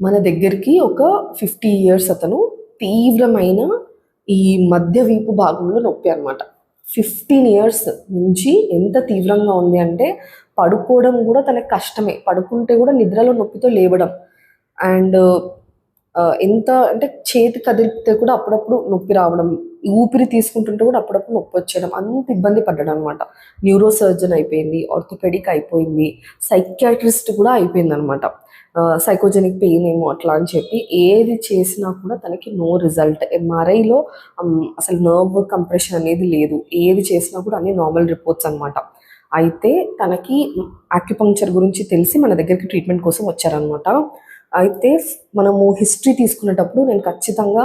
మన దగ్గరికి ఒక ఫిఫ్టీ ఇయర్స్ అతను తీవ్రమైన ఈ మధ్య వీపు భాగంలో నొప్పి అనమాట ఫిఫ్టీన్ ఇయర్స్ నుంచి ఎంత తీవ్రంగా ఉంది అంటే పడుకోవడం కూడా తనకు కష్టమే. పడుకుంటే కూడా నిద్రలో నొప్పితో లేవడం. అండ్ ఎంత అంటే చేతి కదిలిపితే కూడా అప్పుడప్పుడు నొప్పి రావడం ఊపిరి తీసుకుంటుంటే కూడా అప్పుడప్పుడు నొప్పి వచ్చేయడం అంత ఇబ్బంది పడ్డాడు అనమాట న్యూరో సర్జన్ అయిపోయింది ఆర్థోపెడిక్ అయిపోయింది సైకియాట్రిస్ట్ కూడా అయిపోయింది అనమాట సైకోజెనిక్ పెయిన్ ఏమో అట్లా అని చెప్పి ఏది చేసినా కూడా తనకి నో రిజల్ట్ ఎంఆర్ఐలో అసలు నర్వ్ కంప్రెషన్ అనేది లేదు. ఏది చేసినా కూడా అన్ని నార్మల్ రిపోర్ట్స్ అనమాట అయితే తనకి ఆక్యుపంక్చర్ గురించి తెలిసి మన దగ్గరికి ట్రీట్మెంట్ కోసం వచ్చారనమాట అయితే మనము హిస్టరీ తీసుకునేటప్పుడు నేను ఖచ్చితంగా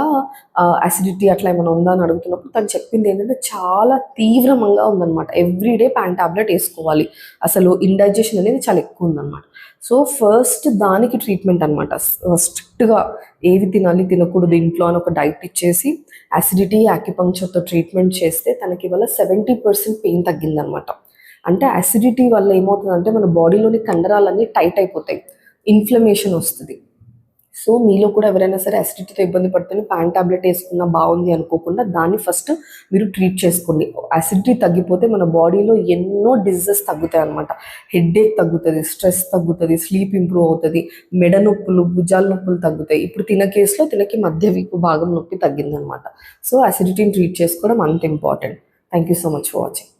అసిడిటీ అట్లా ఏమైనా ఉందా అని అడుగుతున్నప్పుడు తను చెప్పింది ఏంటంటే చాలా తీవ్రంగా ఉందన్నమాట. ఎవ్రీడే ప్యాన్ టాబ్లెట్ వేసుకోవాలి. అసలు ఇండైజెషన్ అనేది చాలా ఎక్కువ ఉందన్నమాట. సో ఫస్ట్ దానికి ట్రీట్మెంట్ అనమాట స్ట్రిక్ట్గా ఏది తినాలి తినకూడదు ఇంట్లో అని ఒక డైట్ ఇచ్చేసి అసిడిటీ యాక్యుపంక్చర్తో ట్రీట్మెంట్ చేస్తే తనకి ఇవాళ సెవెంటీ పర్సెంట్ పెయిన్ తగ్గిందనమాట అంటే అసిడిటీ వల్ల ఏమవుతుందంటే మన బాడీలోని కండరాలన్నీ టైట్ అయిపోతాయి. ఇన్ఫ్లమేషన్ వస్తుంది. సో మీలో కూడా ఎవరైనా సరే అసిడిటీతో ఇబ్బంది పడుతుంది పాన్ టాబ్లెట్ వేసుకున్నా బాగుంది అనుకోకుండా దాన్ని ఫస్ట్ మీరు ట్రీట్ చేసుకోండి. అసిడిటీ తగ్గిపోతే మన బాడీలో ఎన్నో డిజీజెస్ తగ్గుతాయి అనమాట హెడ్ఏక్ తగ్గుతుంది స్ట్రెస్ తగ్గుతుంది స్లీప్ ఇంప్రూవ్ అవుతుంది మెడ నొప్పులు భుజాల నొప్పులు తగ్గుతాయి. ఇప్పుడు తిన కేసులో తినకి మధ్య వీపు భాగం నొప్పి తగ్గిందనమాట సో అసిడిటీని ట్రీట్ చేసుకోవడం అంత important thank you so much for watching